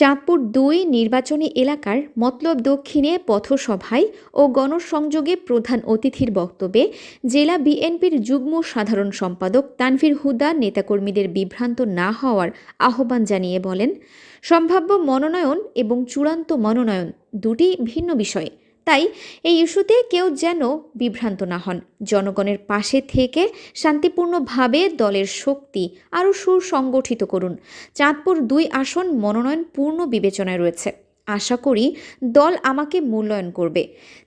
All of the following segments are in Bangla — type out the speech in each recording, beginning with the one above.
চাঁদপুর দুই নির্বাচনী এলাকার মতলব দক্ষিণে পথসভায় ও গণসংযোগে প্রধান অতিথির বক্তব্যে জেলা বিএনপির যুগ্ম সাধারণ সম্পাদক তানভীর হুদা নেতাকর্মীদের বিভ্রান্ত না হওয়ার আহ্বান জানিয়ে বলেন, সম্ভাব্য মনোনয়ন এবং চূড়ান্ত মনোনয়ন দুটি ভিন্ন বিষয়। তাই এই ইস্যুতে কেউ যেন বিভ্রান্ত না হন। জনগণের পাশে থেকে শান্তিপূর্ণভাবে দলের শক্তি আরও সুসংগঠিত করুন। চাঁদপুর দুই আসন মনোনয়ন পূর্ণ বিবেচনায় রয়েছে। আশা করি দল আমাকে মূল্যায়ন করবে।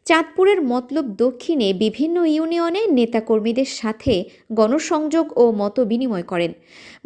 চাঁদপুরের মতলব দক্ষিণে বিভিন্ন ইউনিয়নে নেতাকর্মীদের সাথে গণসংযোগ ও মত বিনিময় করেন।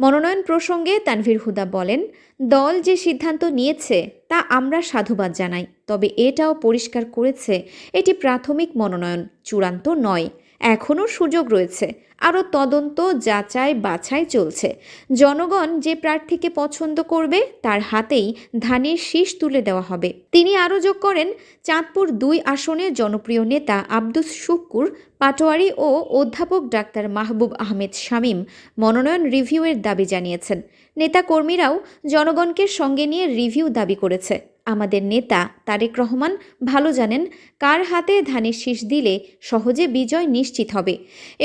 মনোনয়ন প্রসঙ্গে তানভীর হুদা বলেন, দল যে সিদ্ধান্ত নিয়েছে তা আমরা সাধুবাদ জানাই। তবে এটাও পরিষ্কার করেছে, এটি প্রাথমিক মনোনয়ন, চূড়ান্ত নয়। এখনও সুযোগ রয়েছে। আরও তদন্ত, যাচাই, বাছাই চলছে। জনগণ যে প্রার্থীকে পছন্দ করবে, তার হাতেই ধানের শীষ তুলে দেওয়া হবে। তিনি আরও যোগ করেন, চাঁদপুর দুই আসনের জনপ্রিয় নেতা আব্দুস শুক্কুর, পাটোয়ারি ও অধ্যাপক ডাক্তার মাহবুব আহমেদ শামীম মনোনয়ন রিভিউয়ের দাবি জানিয়েছেন। নেতাকর্মীরাও জনগণকে সঙ্গে নিয়ে রিভিউ দাবি করেছে। আমাদের নেতা তারেক রহমান ভালো জানেন কার হাতে ধানের শীষ দিলে সহজে বিজয় নিশ্চিত হবে।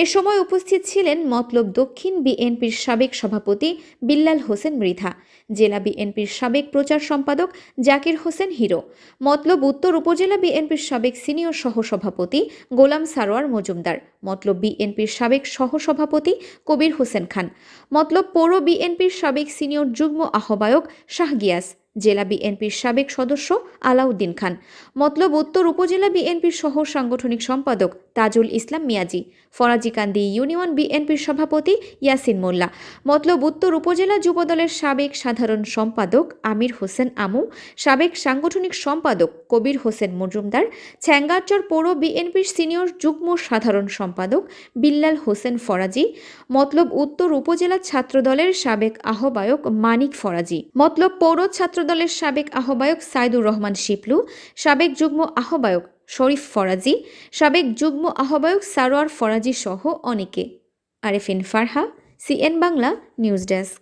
এ সময় উপস্থিত ছিলেন মতলব দক্ষিণ বিএনপির সাবেক সভাপতি বিল্লাল হোসেন মৃধা, জেলা বিএনপির সাবেক প্রচার সম্পাদক জাকির হোসেন হিরো, মতলব উত্তর উপজেলা বিএনপির সাবেক সিনিয়র সহসভাপতি গোলাম সারোয়ার মজুমদার, মতলব বিএনপির সাবেক সহসভাপতি কবির হোসেন খান, মতলব পৌর বিএনপির সাবেক সিনিয়র যুগ্ম আহ্বায়ক শাহ গিয়াস জেলা বিএনপির সাবেক সদস্য আলাউদ্দিন খান। মতলব উত্তর উপজেলা বিএনপির সহ সাংগঠনিক সম্পাদক তাজুল ইসলাম মিয়াজি ফরাজিকান্দি ইউনিয়ন বিএনপির সভাপতি ইয়াসিন মোল্লা। মতলব উত্তর উপজেলা যুবদলের সাবেক সাধারণ সম্পাদক আমির হোসেন আমু, সাবেক সাংগঠনিক সম্পাদক কবির হোসেন মজুমদার, ছ্যাঙ্গারচর পৌর বিএনপির সিনিয়র যুগ্ম সাধারণ সম্পাদক বিল্লাল হোসেন ফরাজি, মতলব উত্তর উপজেলা ছাত্রদলের সাবেক আহ্বায়ক মানিক ফরাজি। মতলব পৌর ছাত্রদলের সাবেক আহ্বায়ক সাইদুর রহমান শিপলু, সাবেক যুগ্ম আহ্বায়ক শরীফ ফরাজি, সাবেক যুগ্ম আহ্বায়ক সারোয়ার ফরাজি সহ অনেকে। Arefin Farha, CN Bangla, news desk.